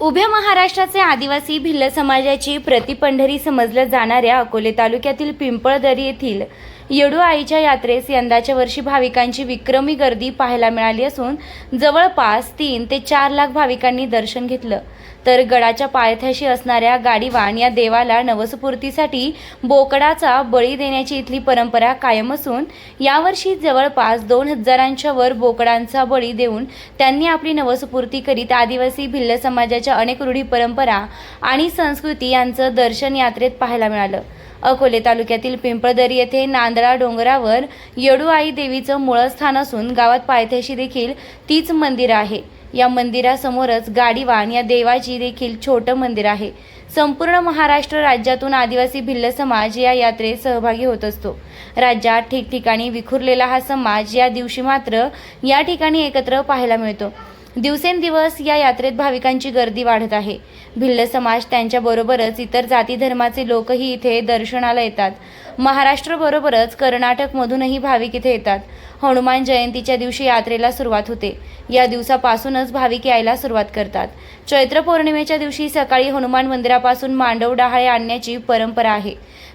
उभ्या महाराष्ट्राचे आदिवासी भिल्ल समाजाची प्रतिपंढरी समजल्या जाणाऱ्या अकोले तालुक्यातील पिंपळदरी येथील येडू आईच्या यात्रेस यंदाच्या वर्षी भाविकांची विक्रमी गर्दी पाहायला मिळाली असून जवळपास तीन ते चार लाख भाविकांनी दर्शन घेतलं. तर गडाच्या पायथ्याशी असणाऱ्या गाडीवान या देवाला नवसपूर्तीसाठी बोकडाचा बळी देण्याची इथली परंपरा कायम असून यावर्षी जवळपास दोन हजारांच्या वर बोकडांचा बळी देऊन त्यांनी आपली नवसपूर्ती करीत आदिवासी भिल्ल समाजाच्या अनेक रूढी परंपरा आणि संस्कृती यांचं दर्शन यात्रेत पाहायला मिळालं. अकोले तालुक्यातील पिंपळदरी येथे नांदळा डोंगरावर येडूआई देवीचं मूळस्थान असून गावात पायथ्याशी देखील तीच मंदिर आहे. या मंदिरासमोरच गाडीवान या देवाची देखील छोटं मंदिर आहे. संपूर्ण महाराष्ट्र राज्यातून आदिवासी भिल्ल समाज या यात्रेत सहभागी होत असतो. राज्यात ठिकठिकाणी विखुरलेला हा समाज या दिवशी मात्र या ठिकाणी एकत्र पाहायला मिळतो. दिवसेंदिवस या यात्रेत भाविकांची गर्दी वाढत आहे. भिल्ल समाज त्यांच्याबरोबरच इतर जाती धर्माचे लोकही इथे दर्शनाला येतात. महाराष्ट्राबरोबरच कर्नाटकमधूनही भाविक इथे येतात. हनुमान जयंतीच्या दिवशी यात्रेला सुरुवात होते. या दिवसापासूनच भाविक यायला सुरुवात करतात. चैत्र पौर्णिमेच्या दिवशी सकाळी हनुमान मंदिरापासून मांडव डहाळे आणण्याची परंपरा आहे.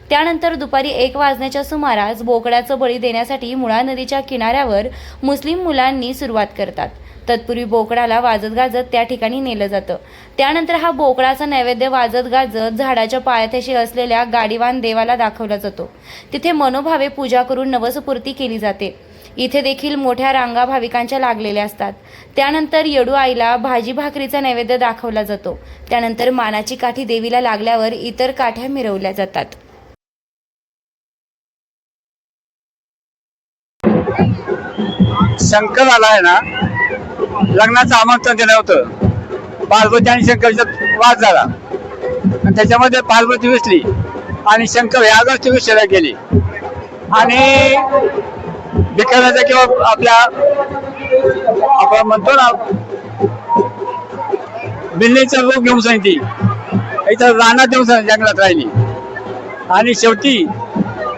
त्यानंतर दुपारी एक वाजण्याच्या सुमारास बोकडाचं बळी देण्यासाठी मुळा नदीच्या किनाऱ्यावर मुस्लिम मुलांनी सुरुवात करतात. तत्पूर्वी बोकडाला वाजत गाजत त्या ठिकाणी नेलं जातं. त्यानंतर हा बोकडाचा नैवेद्य वाजत गाजत झाडाच्या पायथ्याशी असलेल्या गाडीवान देवाला दाखवला जातो. तिथे मनोभावे पूजा करून नवसपूर्ती केली जाते. इथे देखील मोठ्या रांगा भाविकांच्या लागलेल्या असतात. त्यानंतर येडू आईला भाजी भाकरीचा नैवेद्य दाखवला जातो. त्यानंतर मानाची काठी देवीला लागल्यावर इतर काठ्या मिरवल्या जातात. शंकराला आहे ना? लग्नाचं आमंत्रण दिलं होतं. पार्वती आणि शंकरचा वाद झाला. आणि त्याच्यामध्ये पार्वती विसली आणि शंकर या गोष्टी विसरायला गेली. आणि भिकाऱ्याचा किंवा आपल्या आपण म्हणतो ना बिल्लीचा रूप घेऊन सांगते इथं रानात देऊन सांग जंगलात राहिली. आणि शेवटी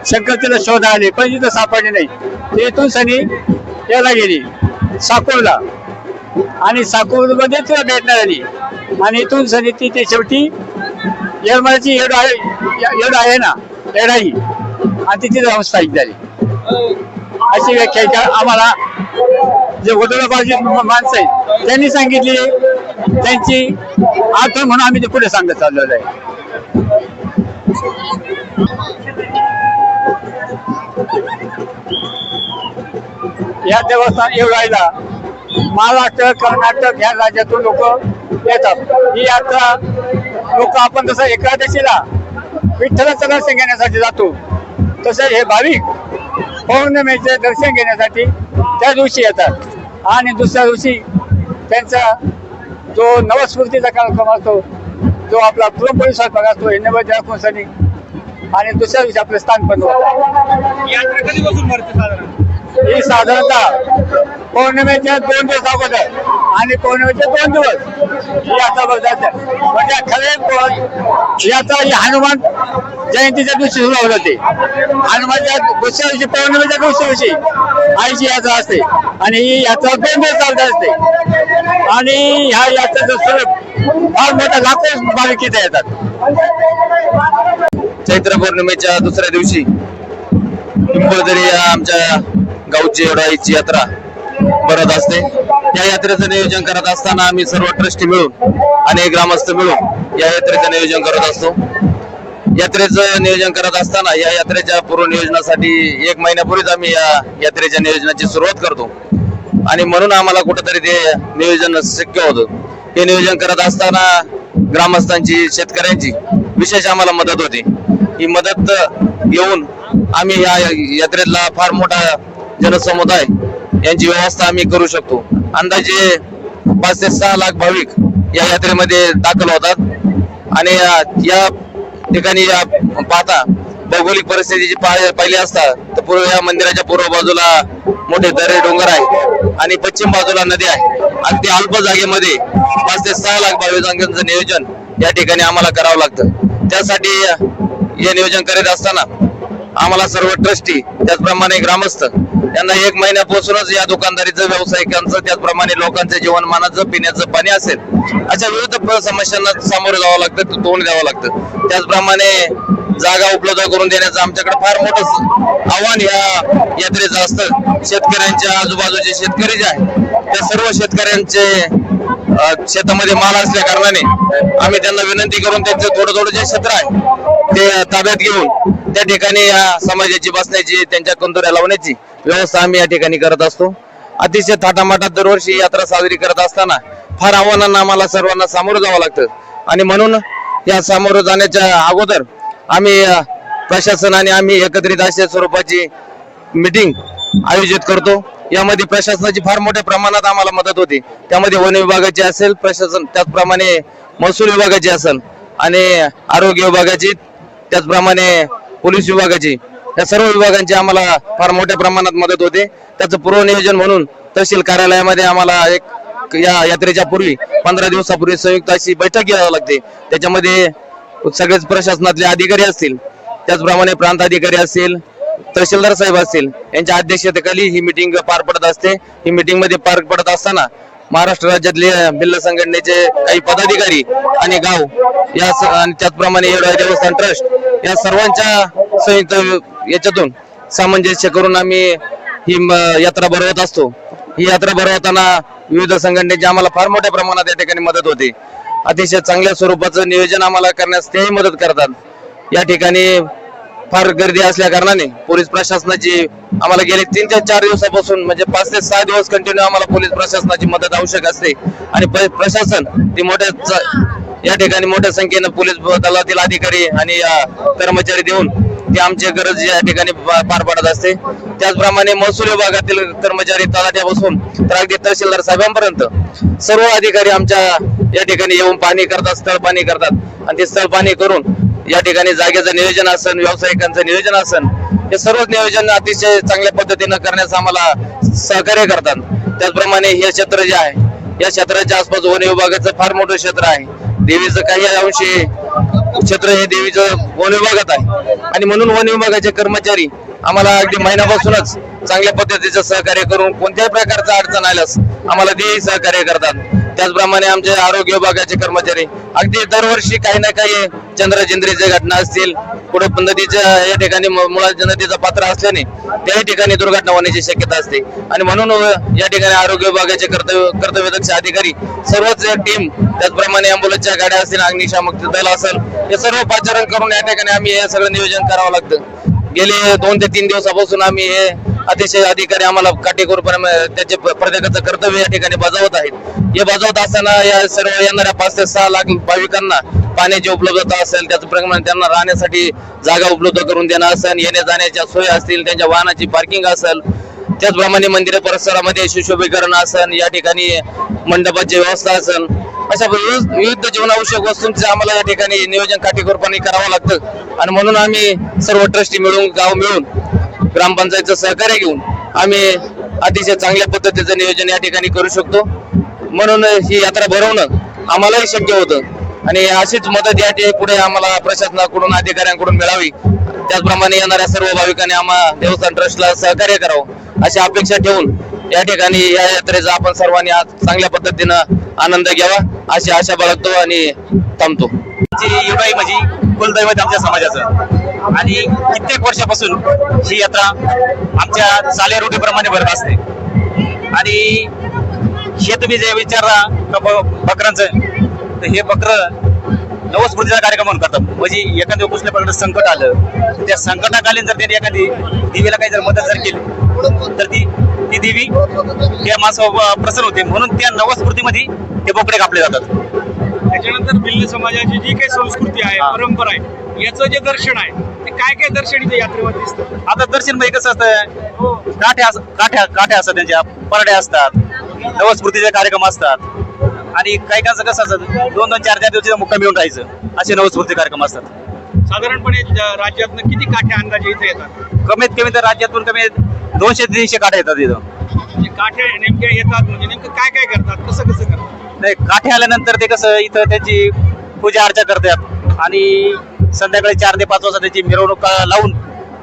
शंकर तिला शोध आले पण तिथं सापडले नाही. ते सनी याला गेली सापडला आणि साकूरमध्ये तुला भेटणार आली आणि इथून सनी ती ते शेवटी येरमाळ्याची येड आहे येड आहे ना येडाई आणि तिथे जाऊन स्थायिक झाली अशी व्याख्या आम्हाला जे वडोदराबाजी माणसं आहेत त्यांनी सांगितली त्यांची आठवण म्हणून आम्ही ते पुढे सांगत चाललेलो आहे. या देवस्थान एवढायला महाराष्ट्र कर्नाटक ह्या राज्यातून लोक येतात. ही यात्रा लोक आपण जसं एकादशीला विठ्ठलाचं दर्शन घेण्यासाठी जातो तसं हे भाविक पौर्णिमेचे दर्शन घेण्यासाठी त्या दिवशी येतात. आणि दुसऱ्या दिवशी त्यांचा जो नवस्फूर्तीचा कार्यक्रम असतो जो आपला पुरणपोळी स्वयंपाक असतो हे नैवेद्य दाखवण्यासाठी आणि दुसऱ्या दिवशी आपलं स्थान पण होतं. यात्रा कधीपासून भरते साधारण? ही साधारणतः पौर्णिमेच्या दोन दिवस अगोदर आणि पौर्णिमेचे दोन दिवस ही यात्रा भरतात म्हणजे खरे यात्रा ही हनुमान जयंतीच्या दिवशी सुरू होत होते. हनुमानच्या दुसऱ्या दिवशी पौर्णिमेच्या दुसऱ्या दिवशी आईची यात्रा असते आणि ही यात्रा दोन दिवस चालत असते. आणि ह्या यात्रेचं स्वरूप फार मोठा लाखो भाविक इथे येतात. चैत्र पौर्णिमेच्या दुसऱ्या दिवशी आमच्या गावची एवढाईची यात्रा भरत असते. या यात्रेचं नियोजन करत असताना आम्ही सर्व ट्रस्टी मिळून आणि ग्रामस्थ मिळून या यात्रेचं नियोजन करत असतो. यात्रेचं नियोजन करत असताना या यात्रेच्या पूर्व नियोजनासाठी एक महिन्यापूर्वीच आम्ही या यात्रेच्या नियोजनाची सुरुवात करतो. आणि म्हणून आम्हाला कुठंतरी ते नियोजन शक्य होतं. हे नियोजन करत असताना ग्रामस्थांची शेतकऱ्यांची विशेष आम्हाला मदत होती. ही मदत घेऊन आम्ही या यात्रेला फार मोठा जनसमुदाय यांची व्यवस्था आम्ही करू शकतो. अंदाजे पाच ते सहा लाख भाविक या यात्रेमध्ये दाखल होतात. आणि या- ठिकाणी या पाहता भौगोलिक परिस्थितीची पाहिली असता तर पूर्व या मंदिराच्या पूर्व बाजूला मोठे दरे डोंगर आहे आणि पश्चिम बाजूला नदी आहे. अगदी अल्प जागेमध्ये पाच ते सहा लाख भाविकांचं नियोजन या ठिकाणी आम्हाला करावं लागतं. त्यासाठी हे नियोजन करीत असताना आम्हाला सर्व ट्रस्टी त्याचप्रमाणे ग्रामस्थ त्यांना एक महिन्यापासूनच या दुकानदारीचं व्यावसायिकांचं त्याचप्रमाणे लोकांचं जीवनमानाचं पिण्याचं पाणी असेल अशा विविध समस्यांना सामोरं जावं लागतं तोंड द्यावं लागतं. त्याचप्रमाणे जागा उपलब्ध करून देण्याचं आमच्याकडे फार मोठं आव्हान या यात्रेचं असतं. शेतकऱ्यांच्या आजूबाजूचे शेतकरी जे आहेत त्या सर्व शेतकऱ्यांचे शेतामध्ये माल असल्या कारणाने आम्ही त्यांना विनंती करून त्यांचं थोडं थोडं जे क्षेत्र आहे ते ताब्यात घेऊन त्या ठिकाणी या समाजाची बसण्याची त्यांच्या कंदुऱ्या लावण्याची व्यवस्था आम्ही या ठिकाणी करत असतो. अतिशय थाटामाटात दरवर्षी यात्रा साजरी करत असताना फार आव्हानांना आम्हाला सर्वांना सामोरं जावं लागतं. आणि म्हणून या सामोरं जाण्याच्या अगोदर आम्ही प्रशासनाने प्रशासन आणि आम्ही एकत्रित अशा स्वरूपाची मीटिंग आयोजित करतो. यामध्ये प्रशासनाची फार मोठ्या प्रमाणात आम्हाला मदत होती. त्यामध्ये वन विभागाची असेल प्रशासन त्याचप्रमाणे महसूल विभागाची असेल आणि आरोग्य विभागाची त्याचप्रमाणे पोलीस विभागाची. या सर्व विभागांची आम्हाला फार मोठ्या प्रमाणात मदत होते. त्याचं पूर्वनियोजन म्हणून तहसील कार्यालयामध्ये आम्हाला एक या यात्रेच्या पूर्वी पंधरा दिवसापूर्वी संयुक्त अशी बैठक घ्यावी लागते. त्याच्यामध्ये सगळेच प्रशासनातले अधिकारी असतील त्याचप्रमाणे प्रांत अधिकारी असतील तहसीलदार साहेब असतील यांच्या अध्यक्षतेखाली ही मिटिंग पार पडत असते. ही मिटिंगमध्ये पार पडत असताना महाराष्ट्र राज्यातले भिल्ल संघटनेचे काही पदाधिकारी आणि गाव या आणि त्याचप्रमाणे येरवडा देवस्थान ट्रस्ट या सर्वांच्या संयुक्त याच्यातून सामंजस्य करून आम्ही ही यात्रा भरवत असतो. ही यात्रा भरवताना विविध संघटनेची आम्हाला फार मोठ्या प्रमाणात या ठिकाणी मदत होते. अतिशय चांगल्या स्वरूपाचं नियोजन आम्हाला करण्यास तेही मदत करतात. या ठिकाणी फार गर्दी असल्या कारणाने पोलीस प्रशासनाची आम्हाला गेले तीन ते चार दिवसापासून म्हणजे पाच ते सहा दिवस कंटिन्यू आम्हाला पोलीस प्रशासनाची मदत आवश्यक असते. आणि प्रशासन ती मोठ्या या ठिकाणी मोठ्या संख्येनं पोलीस दलातील अधिकारी आणि कर्मचारी देऊन ती आमची गरज या ठिकाणी पार पडत असते. त्याचप्रमाणे महसूल विभागातील कर्मचारी तलाट्यापासून तर अगदी तहसीलदार साहेबांपर्यंत सर्व अधिकारी आमच्या या ठिकाणी येऊन पाणी करतात स्थळ पाणी करतात. आणि ते स्थळ पाणी करून या ठिकाणी जागेचं नियोजन असन व्यावसायिकांचं नियोजन असन हे सर्व नियोजन अतिशय चांगल्या पद्धतीनं करण्यास आम्हाला सहकार्य करतात. त्याचप्रमाणे हे क्षेत्र जे आहे या क्षेत्राच्या आसपास वन विभागाचं फार मोठं क्षेत्र आहे. देवीचं काही अंशी क्षेत्र हे देवीचं वन विभागात आहे. आणि म्हणून वन विभागाचे कर्मचारी आम्हाला अगदी महिन्यापासूनच चांगल्या पद्धतीचं सहकार्य करून कोणत्याही प्रकारचं अडचण आल्यास आम्हाला तेही सहकार्य करतात. त्याचप्रमाणे आमचे आरोग्य विभागाचे कर्मचारी अगदी दरवर्षी काही ना काही चंद्रचिंद्रीच्या घटना असतील. कुठे नदीच्या या ठिकाणी मुळाच्या मुळात नदीचं पात्र असल्याने त्याही ठिकाणी दुर्घटना होण्याची शक्यता असते. आणि म्हणून या ठिकाणी आरोग्य विभागाचे कर्तव्य कर्तव्यदक्ष अधिकारी सर्वच टीम त्याचप्रमाणे अँब्युलन्सच्या गाड्या असतील अग्निशामक दल असेल हे सर्व पाचारण करून या ठिकाणी आम्ही हे सगळं नियोजन करावं लागतं. गेले दोन ते तीन दिवसापासून आम्ही हे अतिशय अधिकारी आम्हाला काटेकोरपणे त्याचे प्रत्येकाचं कर्तव्य या ठिकाणी बजावत आहेत. हे बजावत असताना या सर्व येणाऱ्या पाच ते सहा लाख भाविकांना पाण्याची उपलब्धता असेल त्याचप्रमाणे त्यांना राहण्यासाठी जागा उपलब्ध करून देणं असेल येण्या जाण्याच्या सोयी असतील त्यांच्या वाहनाची पार्किंग असेल त्याचप्रमाणे मंदिर परिसरामध्ये सुशोभीकरण असेल या ठिकाणी मंडपाची व्यवस्था असेल अशा विविध विविध जीवनावश्यक वस्तूंचे आम्हाला या ठिकाणी नियोजन काटेकोरपणे करावं लागतं. आणि म्हणून आम्ही सर्व ट्रस्टी मिळून गाव मिळून ग्रामपंचायतचं सहकार्य घेऊन आम्ही अतिशय चांगल्या पद्धतीचं नियोजन या ठिकाणी करू शकतो. म्हणून ही यात्रा भरवणं आम्हालाही शक्य होतं. आणि अशीच मदत या ठिकाणी पुढे आम्हाला प्रशासनाकडून अधिकाऱ्यांकडून मिळावी. त्याचप्रमाणे येणाऱ्या सर्व भाविकांनी आम्हा देवस्थान ट्रस्टला सहकार्य करावं अशी अपेक्षा ठेवून या ठिकाणी या यात्रेचा आपण सर्वांनी आज चांगल्या पद्धतीनं आनंद घ्यावा अशी आशा बाळगतो आणि थांबतो. युगाई म्हणजे कुलदैवत आमच्या समाजाचं. आणि कित्येक वर्षापासून ही यात्रा आमच्या चाले रोटीप्रमाणे भरत असते. आणि हे तुम्ही जे विचारला का बकरांचं तर हे बकर नवस्फूर्तीचा कार्यक्रम म्हणून करतात. म्हणजे एखाद्या कुठल्या प्रकारचं संकट आलं त्या संकटाकालीन जर त्यांनी एखादी देवीला काही जर मदत जर केली तर ती ती देवी त्या माणसावर प्रसन्न होते. म्हणून त्या नवस्फूर्तीमध्ये ते बोकडे कापले जातात. त्याच्यानंतर भिल्ल समाजाची जी काही संस्कृती आहे. परंपरा आहे याचं जे दर्शन आहे काय काय दर्शन इथे यात्रेवर दिसतं? आता दर्शन म्हणजे कसं असतं? काठ्या अस- काठ्या काठ्या असतात त्यांच्या परड्या असतात नवस्फूर्तीचे कार्यक्रम असतात. आणि काही काहींचं कसं असतं? दोन दोन चार चार दिवस मुक्काम येऊन राहायचं. असे नवस्फूर्ती कार्यक्रम असतात. साधारणपणे राज्यातनं किती काठ्या अंदाजे इथे येतात? कमीत कमी तर राज्यातून कमी दोनशे तीनशे काठ्या येतात इथं म्हणजे काठ्या नेमक्या येतात म्हणजे नेमकं काय काय करतात? कसं कसं करतात? नाही काठे आल्यानंतर ते कसं इथं त्यांची पूजा अर्चा करतात. आणि संध्याकाळी चार ते पाच वाजता त्याची मिरवणूक लावून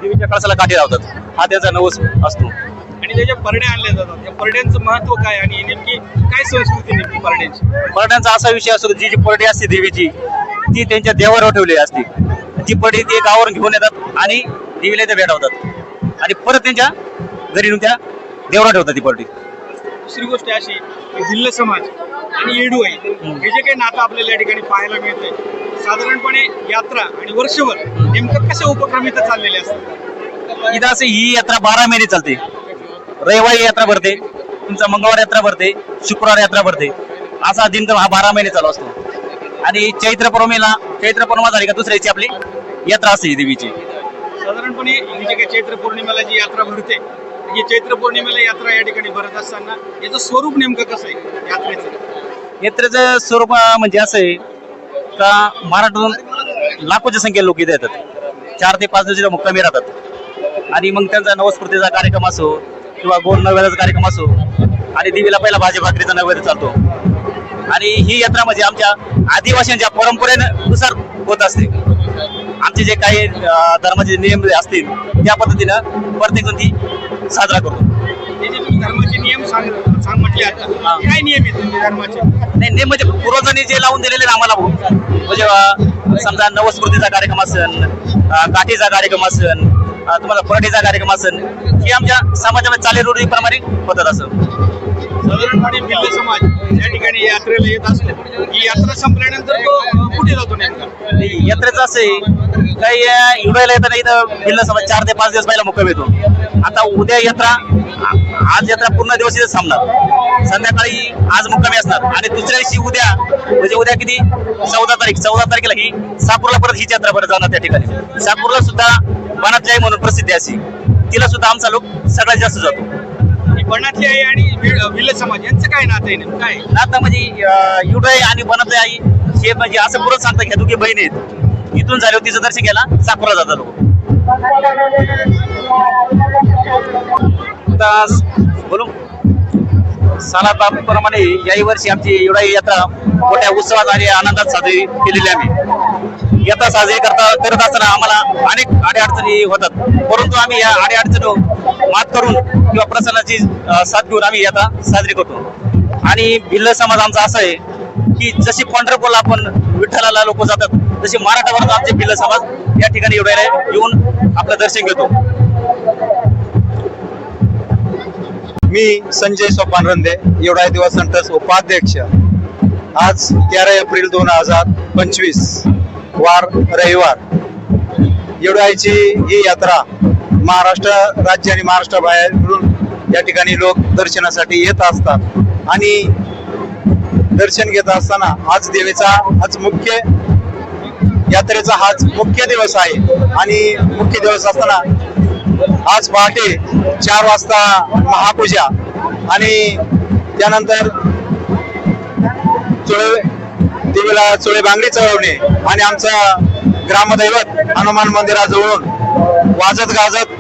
देवीच्या कळसाला काठी लावतात. हा त्याचा नवस असतो. आणि इथे जे परडे आणले जातात. या परड्यांचं महत्त्व काय आणि नेमकी काय संस्कृती नेमकी परड्यांची परड्यांचा असा विषय असतो जी जी परडी असते देवीची ती त्यांच्या देवावर ठेवली असते. ती परडी ते गावावरून घेऊन येतात आणि देवीला ते भेटवतात. आणि परत त्यांच्या घरी नेऊन त्या देवरा ठेवतात ती परडी. दुसरी गोष्ट अशी भिल्ल समाज आणि येडूआई हे जे काही नातं आपल्याला या ठिकाणी पाहायला मिळतंय साधारणपणे यात्रा आणि वर्षभर नेमकं कसे उपक्रम इथं चाललेले असतात? इथं असं ही यात्रा बारा महिने चालते. रविवारी यात्रा भरते तुमचा मंगळवार यात्रा भरते शुक्रवार यात्रा भरते. असा दिनक्रम हा बारा महिने चालू असतो. आणि चैत्र पौर्णिमेला चैत्र पौर्णिमा झाली का दुसऱ्याची आपली यात्रा असते ही देवीची. साधारणपणे ही जी काही चैत्र पौर्णिमेला जी यात्रा भरते ही चैत्र पौर्णिमेला यात्रा या ठिकाणी भरत असताना याचं स्वरूप नेमकं कसं आहे यात्रेचं? यात्रेचं स्वरूप म्हणजे असं आहे का महाराष्ट्रातून लाखोच्या संख्येने लोक इथे येतात. चार ते पाच दिवसाच्या मुक्कामी राहतात. आणि मग त्यांचा नवस्फूर्तीचा कार्यक्रम असो किंवा गोड नव्याचा कार्यक्रम असो आणि देवीला पहिला भाजी भाकरीचा नैवेद्य चालतो. आणि ही यात्रा म्हणजे आमच्या आदिवासींच्या परंपरेनुसार होत असते. आमचे जे काही धर्माचे नियम जे असतील त्या पद्धतीनं प्रत्येक जण ती साजरा करतो. धर्माचे नियम सांगतो सांग आता. काय नियम आहेत धर्माचे? नाही नेम म्हणजे पूर्वजांनी जे लावून दिलेले आम्हाला म्हणजे समजा नवस्मृतीचा कार्यक्रम असन काठीचा कार्यक्रम असन तुम्हाला पराठीचा कार्यक्रम असन हे आमच्या समाजामध्ये चालेल रूढीप्रमाणे होतात असं. साधारणपणे भिल्ल समाज या ठिकाणी यात्रेला येत असतो. ही यात्रा संपल्यानंतर तो कुठे जातो नेमका? आणि यात्रेचं काही युडायला येताना इथं भिल्ल समाज चार ते पाच दिवस पहिला मुक्काम येतो. आता उद्या यात्रा आज यात्रा पूर्ण दिवस इथं थांबणार. संध्याकाळी आज मुक्कामी असणार. आणि दुसऱ्या दिवशी उद्या म्हणजे उद्या किती? चौदा तारीख चौदा तारखेला ही साकूरला परत हीच यात्रा परत जाणार त्या ठिकाणी. साकूरला सुद्धा वनातली म्हणून प्रसिद्धी अशी. तिला सुद्धा आमचा लोक सगळ्यात जास्त जातो. बनातली आई आणि भिल्ल समाज यांचं काय नातं आहे नेमकं? काय? आता म्हणजे युडाई आणि वनातली आई. हे म्हणजे असं पुरत सांगतात की दोघी बहीण आहेत. इथून झाल्यावर तिचं दर्शन घ्यायला साकूरला जातात लोक. बोलू. सणाप्रमाणे याही वर्षी आमची एवढा यात्रा मोठ्या उत्सवात आणि आनंदात साजरी केलेली आम्ही. यात्रा साजरी करता करत असताना आम्हाला अनेक अडीअडचणी होतात. परंतु आम्ही या अडीअडचणी मात करून किंवा प्रसन्नाची साथ घेऊन आम्ही यात्रा साजरी करतो. आणि भिल्ल समाज आमचा असा आहे की जशी पंढरपूरला आपण विठ्ठलाला लोक जातात तशी मराठावर आमचे भिल्ल समाज या ठिकाणी एवढ्या येऊन आपलं दर्शन घेतो. मी संजय सोपान रंदे एवढा दिवस सेंटर्स उपाध्यक्ष. आज तेरा एप्रिल दोन हजार पंचवीस वार रविवार. एवढ्याची ही यात्रा महाराष्ट्र राज्य आणि महाराष्ट्राबाहेर मिळून या ठिकाणी लोक दर्शनासाठी येत असतात. आणि दर्शन घेत असताना आज देवीचा आज मुख्य यात्रेचा हाच मुख्य दिवस आहे. आणि मुख्य दिवस असताना आज पहाटे चार वाजता महापूजा आणि त्यानंतर चुळे देवीला चुळे बांगडी चढवणे आणि आमचा ग्रामदैवत हनुमान मंदिराजवळून वाजत गाजत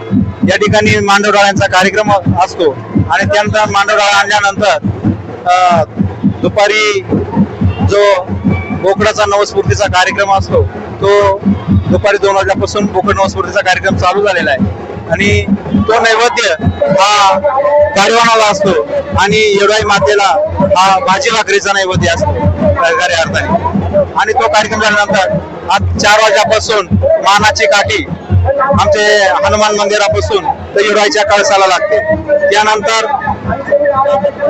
या ठिकाणी मांडवडाळ्यांचा कार्यक्रम असतो. आणि त्यानंतर मांडवडाळा आणल्यानंतर दुपारी जो बोकडाचा नवस्फूर्तीचा कार्यक्रम असतो तो दुपारी दोन वाजल्यापासून बोकड नवस्फूर्तीचा कार्यक्रम चालू झालेला आहे. आणि तो नैवेद्य हा गाडवानाला असतो आणि एवढाही मातेला हा भाजी भाकरीचा नैवेद्य असतो खऱ्या अर्थाने. आणि तो कार्यक्रम झाल्यानंतर आज चार वाजल्यापासून मानाची काठी आमचे हनुमान मंदिरापासून तर युराईच्या कळसाला लागते. त्यानंतर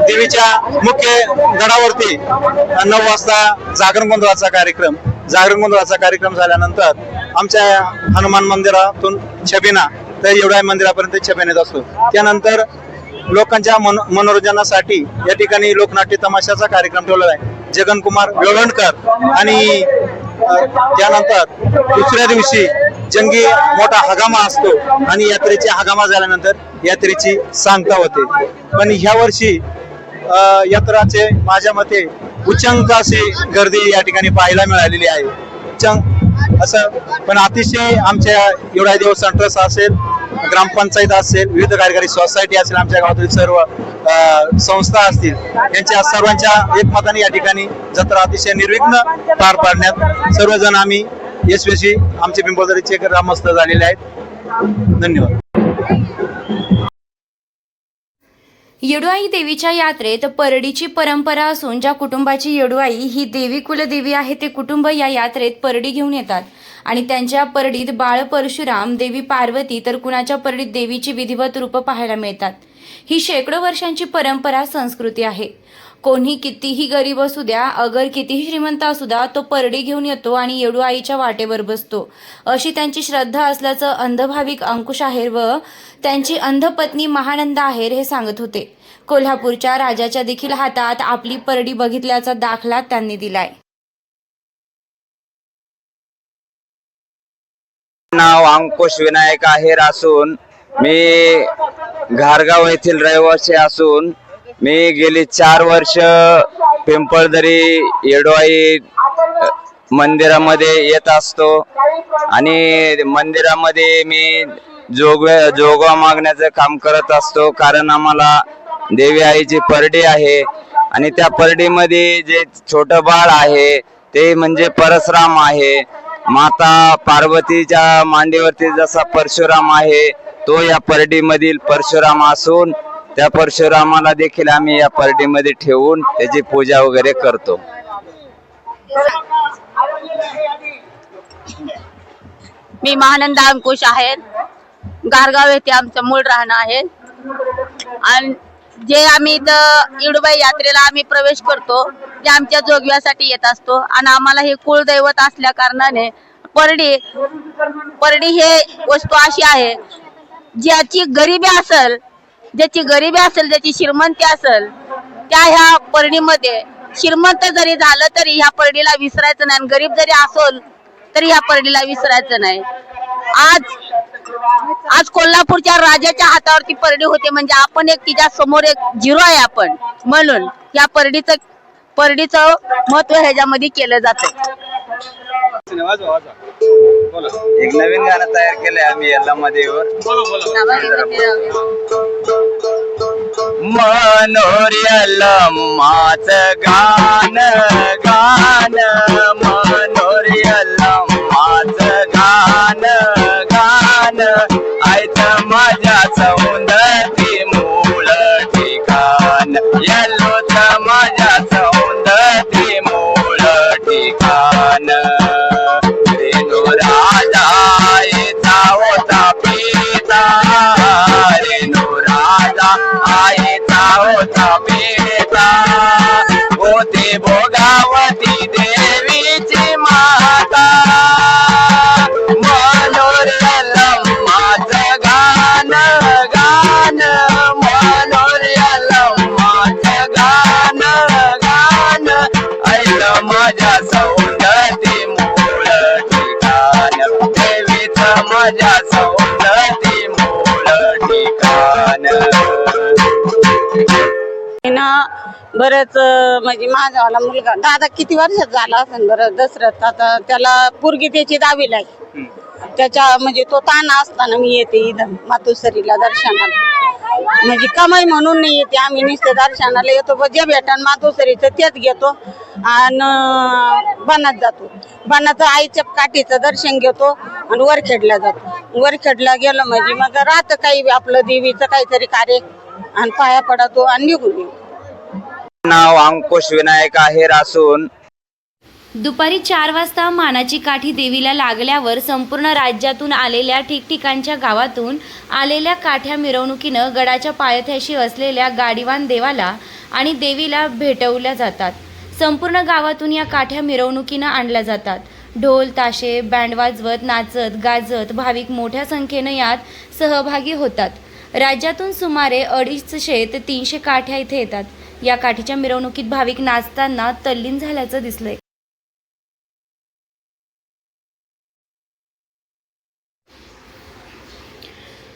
देवीच्या मुख्य गडावरती नऊ वाजता जागरण गोंधळाचा कार्यक्रम जागरण गोंधळाचा कार्यक्रम झाल्यानंतर आमच्या हनुमान मंदिरातून छबिना तर एवढ्या मंदिरापर्यंत छबिनेत असतो. त्यानंतर लोकांच्या मन मनोरंजनासाठी या ठिकाणी लोकनाट्य तमाशाचा कार्यक्रम ठेवलेला आहे. जगनकुमार वेळणकर आणि त्यानंतर दुसऱ्या दिवशी जंगी मोठा हगामा असतो आणि यात्रेची हगामा झाल्यानंतर यात्रेची सांगता होते. पण ह्या वर्षी यात्राचे माझ्या मते उच्चंक अशी गर्दी या ठिकाणी पाहायला मिळालेली आहे. उच्चंक असं पण अतिशय आमच्या एवढ्या दिवस ट्रस्ट असेल ग्रामपंचायत असेल विविध कार्यकारी सोसायटी असेल आमच्या गावातील सर्व संस्था असतील यांच्या सर्वांच्या एकमताने या ठिकाणी जत्रा अतिशय निर्विघ्न पार पाडण्यात सर्वजण आम्ही यशस्वी आमचे पिंपळदरीचे ग्रामस्थ झालेले आहेत. धन्यवाद. येडुआई देवीच्या यात्रेत परडीची परंपरा असून ज्या कुटुंबाची येडुआई ही देवी कुलदेवी आहे ते कुटुंब या यात्रेत परडी घेऊन येतात. आणि त्यांच्या परडीत बाळ परशुराम देवी पार्वती तर कुणाच्या परडीत देवीची विधिवत रूपं पाहायला मिळतात. ही शेकडो वर्षांची परंपरा संस्कृती आहे. कोणी कितीही गरीब असू द्या अगर कितीही श्रीमंत असू द्या तो परडी घेऊन येतो आणि येडू आईच्या वाटेवर बसतो. अशी त्यांची श्रद्धा असल्याचं अंधभाविक अंकुश आहेर व त्यांची अंधपत्नी महानंद आहेर हे सांगत होते. कोल्हापूरच्या राजाच्या देखील हातात आपली परडी बघितल्याचा दाखला त्यांनी दिलाय. नाव अंकुश विनायक आहेर असून मी घारगाव येथील रहिवासी असून मी गेली चार वर्ष पिंपळदरी येडवाई मंदिरामध्ये येत असतो. आणि मंदिरामध्ये मी जोग जोगवा मागण्याचं काम करत असतो. कारण आम्हाला देवी आईची परडी आहे. आणि त्या परडीमध्ये जे छोटं बाळ आहे ते म्हणजे परशुराम आहे. माता पार्वतीच्या मांडीवरती जसा परशुराम आहे तो या परडीमधील परशुराम असून त्या परशुरामाला देखील आम्ही या परडीमध्ये ठेवून त्याची पूजा वगैरे करतो. मी महानंद अंकुश आहे. गारगाव येथे आमचं मूळ राहणं आहे. आणि जे आम्ही इथं इडुबाई यात्रेला आम्ही प्रवेश करतो ते आमच्या जोगव्यासाठी येत असतो आणि आम्हाला हे कुलदैवत असल्या कारणाने परडी परडी हे वस्तू अशी आहे ज्याची गरिबी असेल ज्याची गरिबी असेल ज्याची श्रीमंती असेल त्या ह्या परडीमध्ये श्रीमंत जरी झालं तरी ह्या परडीला विसरायचं नाही आणि गरीब जरी असेल तरी ह्या परडीला विसरायचं नाही. आज आज कोल्हापूरच्या राजाच्या हातावरती परडी होते. म्हणजे आपण एक तिच्या समोर एक झिरो आहे आपण. म्हणून या परडीचं परडीचं महत्त्व ह्याच्यामध्ये केलं जातं. एक नवीन गाणं तयार केलंय आम्ही याला मध्येवर मनोरियल माच गान गान बरंच म्हणजे माझावाला मुलगा दादा किती वर्षात झाला असेल बरं दसऱ्यात? आता त्याला पोरगी त्याची दहावीला आहे. त्याच्या म्हणजे तो ताना असताना मी येते इथं मातोश्रीला दर्शनाला. म्हणजे कमाई म्हणून नाही येते आम्ही नुसते दर्शनाला येतो जे भेटन मातोश्रीचं तेच घेतो आणि बनात जातो. बनाचं आईच्या काठीचं दर्शन घेतो आणि वरखेडला जातो. वरखेडला गेलं म्हणजे मग राहतं काही आपलं देवीचं काहीतरी कार्य आणि पाया पडतो आणि निघून येतो. नाव अंकुश विनायक आहेर असून दुपारी चार वाजता मानाची काठी देवीला लागल्यावर संपूर्ण राज्यातून आलेल्या ठिकठिकाणच्या गावातून आलेल्या काठ्या मिरवणुकीनं गडाच्या पायथ्याशी असलेल्या गाडीवान देवाला आणि देवीला भेटवल्या जातात. संपूर्ण गावातून या काठ्या मिरवणुकीनं आणल्या जातात. ढोल ताशे बँड वाजवत नाचत गाजत भाविक मोठ्या संख्येनं यात सहभागी होतात. राज्यातून सुमारे अडीचशे ते तीनशे काठ्या इथे येतात. या काठीच्या मिरवणुकीत भाविक नाचताना तल्लीन झाल्याचं दिसलंय.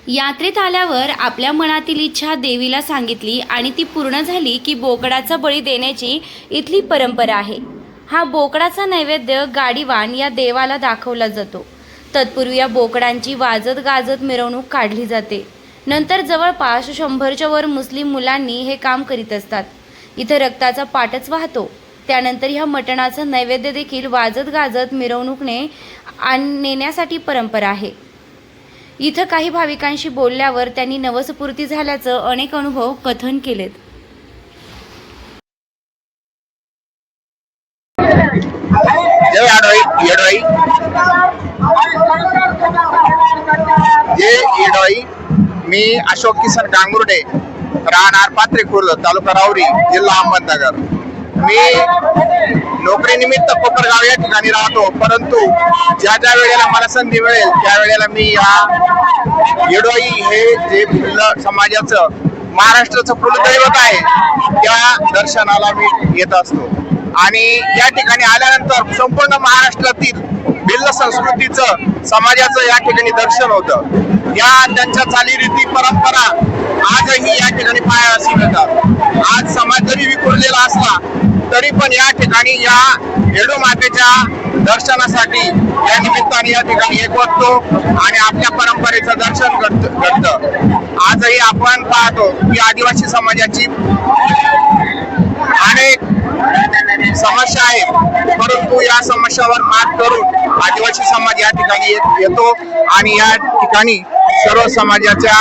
यात्रेत आल्यावर आपल्या मनातील इच्छा देवीला सांगितली आणि ती पूर्ण झाली की बोकडाचा बळी देण्याची इथली परंपरा आहे. हा बोकडाचा नैवेद्य गाडीवान या देवाला दाखवला जातो. तत्पूर्वी या बोकडांची वाजत गाजत मिरवणूक काढली जाते. नंतर जवळपास शंभरच्या वर मुस्लिम मुलांनी हे काम करीत असतात. इथं रक्ताचा पाटच वाहतो. त्यानंतर ह्या मटणाचं नैवेद्य देखील वाजत गाजत मिरवणूकने आण नेण्यासाठी परंपरा आहे. इथं काही भाविकांशी बोलल्यावर त्यांनी नवसपूर्ती झाल्याचं अनेक अनुभव कथन केलेत. मी अशोक किसन गांगुर्डे. राहणार पात्रे खुर्द तालुका रावरी जिल्हा अहमदनगर. मी नोकरीनिमित्त कोपरगाव या ठिकाणी राहतो परंतु ज्या ज्या वेळेला मला संधी मिळेल त्यावेळेला मी या येडोई हे जे समाजाचं महाराष्ट्राचं कुलदैवत आहे त्या दर्शनाला मी येत असतो. आणि या ठिकाणी आल्यानंतर संपूर्ण महाराष्ट्रातील भिल्ल संस्कृतीचं समाजाचं या ठिकाणी दर्शन होतं. या त्यांच्या चालीरीती परंपरा आजही या ठिकाणी पायाशी मिळतात आज समाज जरी विखुरलेला असला तरी पण या ठिकाणी या येडू मातेच्या दर्शनासाठी या निमित्ताने या ठिकाणी एक वाटतो आणि आपल्या परंपरेचं दर्शन घडत घडतं. आजही आपण पाहतो की आदिवासी समाजाची अनेक समस्या आहेत. परंतु या समस्यावर मात करून आदिवासी समाज या ठिकाणी येत- येतो आणि या ठिकाणी सर्व समाजाच्या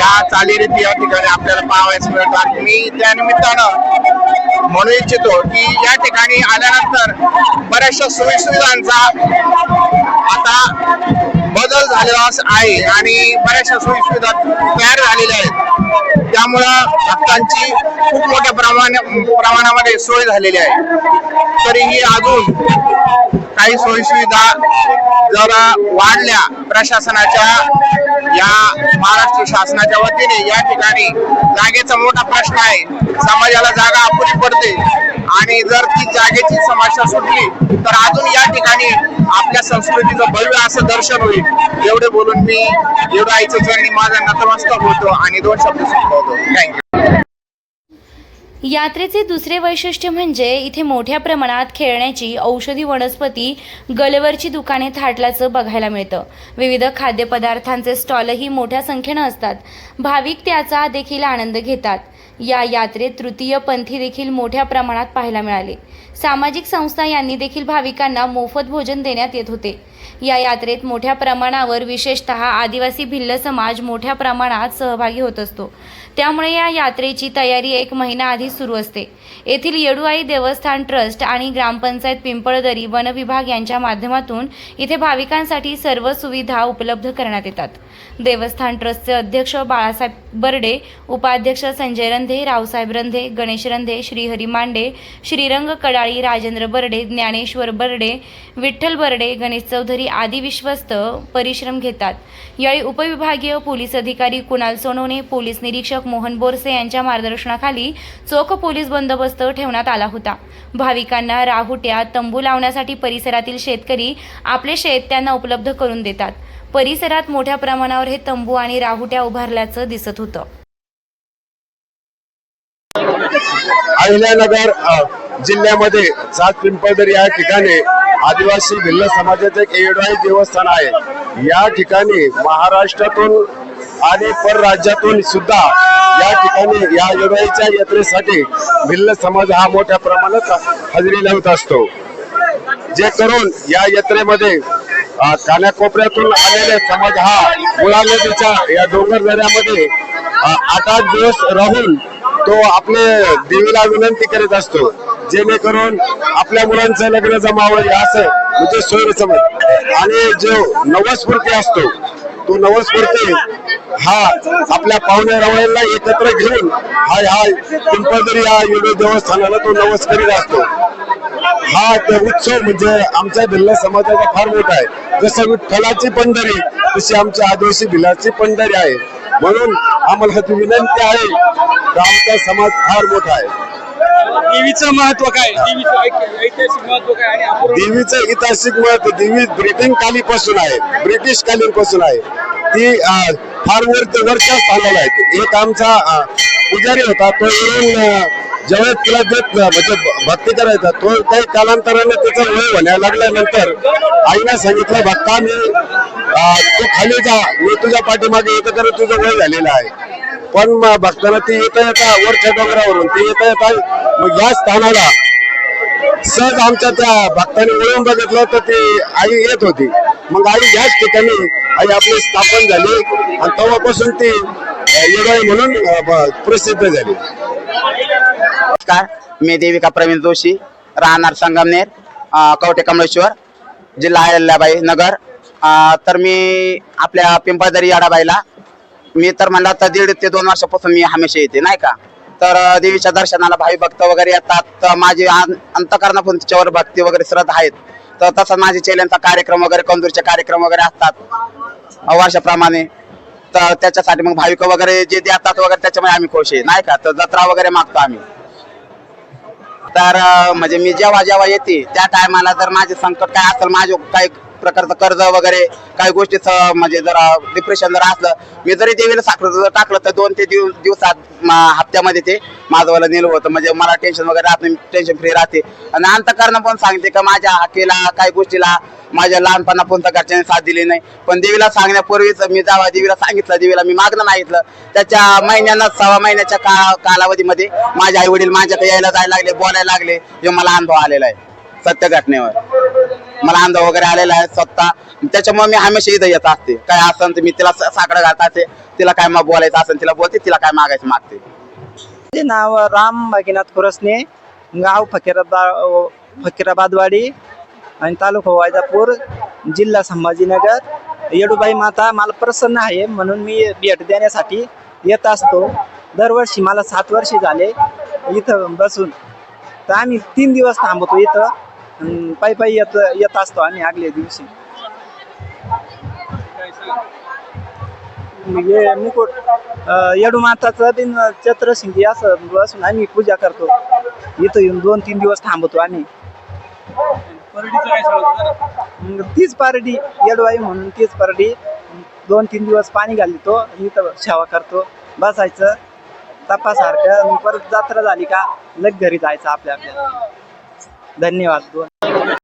या चालीरीती या ठिकाणी आपल्याला पाहावयास मिळतात मी त्या निमित्तानं म्हणू इच्छितो की या ठिकाणी आल्यानंतर बऱ्याचशा सोयीसुविधांचा आता बदल झालेला आहे आणि बऱ्याचशा सोयीसुविधा तयार झालेल्या आहेत. त्यामुळं भक्तांची खूप मोठ्या प्रमाणा प्रमाणामध्ये सोय झालेली आहे. तरीही अजून काही सोयीसुविधा जरा वाढल्या प्रशासनाच्या या महाराष्ट्र शासनाच्या वतीने या ठिकाणी. जागेचा मोठा प्रश्न आहे. समाजाला जागा अपुरी पडते. आणि जर ती जागेची समस्या सुटली तर अजून या ठिकाणी आपल्या संस्कृतीचं भव्य असं दर्शन होईल. एवढे बोलून मी एवढं आईचं चरणी माझा नतमस्तक होतो आणि दोन शब्द थँक्यू. यात्रेचे दुसरे वैशिष्ट्य म्हणजे इथे मोठ्या प्रमाणात खेळण्याची औषधी वनस्पती गलवरची दुकाने थाटल्याचं बघायला मिळतं. विविध खाद्यपदार्थांचे स्टॉलही मोठ्या संख्येनं असतात. भाविक त्याचा देखील आनंद घेतात. या यात्रेत तृतीय पंथी देखील मोठ्या प्रमाणात पाहायला मिळाले. सामाजिक संस्था यांनी देखील भाविकांना मोफत भोजन देण्यात येत होते. या यात्रेत मोठ्या प्रमाणावर विशेषतः आदिवासी भिल्ल समाज मोठ्या प्रमाणात सहभागी होत असतो. त्यामुळे या यात्रेची तयारी एक महिना आधी सुरू असते. येथील येडुआई देवस्थान ट्रस्ट आणि ग्रामपंचायत पिंपळदरी वन विभाग यांच्या माध्यमातून इथे भाविकांसाठी सर्व सुविधा उपलब्ध करण्यात येतात. देवस्थान ट्रस्टचे अध्यक्ष बाळासाहेब बर्डे उपाध्यक्ष संजय रंधे रावसाहेब रंधे गणेश रंधे श्रीहरी मांडे श्रीरंग कडाळी राजेंद्र बर्डे ज्ञानेश्वर बर्डे विठ्ठल बर्डे गणेश चौधरी आदी विश्वस्त परिश्रम घेतात. यावेळी उपविभागीय पोलीस अधिकारी कुणाल सोनवणे पोलीस निरीक्षक मोहन बोरसे यांच्या मार्गदर्शनाखाली चोख पोलीस बंदोबस्त ठेवण्यात आला होता. भाविकांना राहुट्या तंबू लावण्यासाठी परिसरातील शेतकरी आपले शेत त्यांना उपलब्ध करून देतात. परिसरात मोठ्या प्रमाणावर हे तंबू आणि राहुट्या उभारल्याचं दिसत होतं. अहिल्यानगर जिल्ह्यामध्ये सात पिंपळदरी या ठिकाणी आदिवासी भिल्ल समाजाचे एक देवस्थान आहे. या ठिकाणी महाराष्ट्रातून आणि परराज्यातून सुद्धा या ठिकाणी या येडवाईच्या यात्रेसाठी भिल्ल समाज हा मोठ्या प्रमाणात हजेरी लावत असतो. जे करून या यात्रेमध्ये कानाकोपऱ्यातून आलेले समाज हा मुळा नदीच्या या डोंगर दऱ्यामध्ये आठ आठ दिवस राहून तो आपले देवीला विनंती करीत असतो. जेणेकरून आपल्या मुलांचं लग्न जमावं असं म्हणजे सोयी समज आणि जो नवस्फूर्ती असतो तो नवस्फूर्ती हा आपल्या पाहुण्या रावळ्यांना एकत्र घेऊन हा हा पिंपळदरी या युडो देवस्थानाला तो नवस करीत असतो. हा उत्सव म्हणजे आमच्या भिल्ल समाजाचा फार मोठा आहे. जसं विठ्ठलाची पंढरी तशी आमच्या आदिवासी भिल्लाची पंढरी आहे. म्हणून आम्हाला विनंती आहे आमचा समाज फार मोठा आहे. देवीचं महत्त्व काय? देवीचं ऐतिहासिक महत्त्व काय आणि अपूर्व देवीचं ऐतिहासिक महत्त्व देवी ब्रिटिश कालीपासून आहे. ब्रिटिश कालीपासून आहे. ती अं, फार वर वरच्या स्थानाला आहे. एक आमचा अं, पुजारी होता तो येऊन अं, ज्यावेळेस तिला देत म्हणजे भ- भक्ती करायचा. तो काही कालांतराने त्याचा वय होण्या लागल्यानंतर आईने सांगितलं भक्ता मी अं, तू खाली जा. मी तुझ्या पाठीमागे येतं तर तुझं वय झालेलं आहे. पण मग भक्तांना ती येता येता वरच्या डोंगरावरून ती येता येता मग या स्थानाला सहज आमच्या त्या भक्तांनी वळून बघितलं तर ती आई येत होती. मग आई याच ठिकाणी आई आपली स्थापन झाली आणि तेव्हापासून ती अ, म्हणून प्रसिद्ध झाली. नमस्कार मी देविका प्रवीण जोशी राहणार संगमनेर कवटे कमळेश्वर जिल्हा अहिल्याबाई नगर. अं, तर मी आपल्या पिंपळदरी याडाबाईला मी तर म्हणला तर दीड ते दोन वर्षापासून मी हमेशा येते नाही का? तर देवीच्या दर्शनाला भावी भक्त वगैरे येतात. तर माझी अं- तिच्यावर भक्ती वगैरे श्रद्धा आहेत. तर तसं माझे चेल्यांचा कार्यक्रम वगैरे कंदूरचे कार्यक्रम वगैरे असतात. वर्षाप्रमाणे. तर त्याच्यासाठी मग भाविक वगैरे जे देतात वगैरे त्याच्यामुळे आम्ही खुश आहे. नाही का? तर जत्रा वगैरे मागतो आम्ही. तर म्हणजे मी जेव्हा जेव्हा येते त्या टायमाला जर माझे संकट काय असेल माझे काही प्रकारचं कर्ज वगैरे काही गोष्टीचं म्हणजे जर डिप्रेशन जर असलं मी जरी देवीला साखर जर टाकलं तर दोन ते दिव दिवसात हप्त्यामध्ये ते माझं वाला नेलं होतं. म्हणजे मला टेन्शन वगैरे राहत नाही टेन्शन फ्री राहते. आणि अंतकरण पण सांगते का माझ्या हाकेला काही गोष्टीला माझ्या लहानपणापर्यंत घरच्यांनी साथ दिली नाही. पण देवीला सांगण्यापूर्वीच मी जावा देवीला सांगितलं देवीला मी मागणं मागितलं त्याच्या महिन्यानं सव्वा महिन्याच्या का कालावधीमध्ये माझे आई वडील माझ्याकडे यायला जायला लागले बोलायला लागले हे मला अनुभव आलेला आहे. सत्य घटनेवर. मला अनुभव वगैरे आलेला आहे स्वतः. त्याच्यामुळे मी हमेशा इथं येत असते. काय असेल तर मी तिला स- साकडं घालत असते तिला काय मग बोलायचं असेल तिला बोलते तिला काय मागायचं मागते. माझे नाव राम भागीनाथ खुरसने गाव फकीराबा फकीराबादवाडी आणि तालुका वायदापूर जिल्हा संभाजीनगर. येडूबाई माता मला प्रसन्न आहे म्हणून मी भेट देण्यासाठी येत असतो. दरवर्षी मला सात वर्षे झाले इथं बसून. तर आम्ही तीन दिवस थांबतो इथं. पायी पायी येत येत असतो आम्ही आगल्या दिवशी. हे मुकुट येडू माताचं बिन चत्रशिंगी असं बसून आम्ही पूजा करतो. इथं येऊन दोन तीन दिवस थांबतो आम्ही. मग तीच पारडी येडवाई म्हणून तीच पारडी. दोन तीन दिवस पाणी घालतो इथं सेवा करतो. बसायचं तपासारखं परत जत्रा झाली का लग घरी जायचं आपल्या आपल्या. धन्यवाद दोन.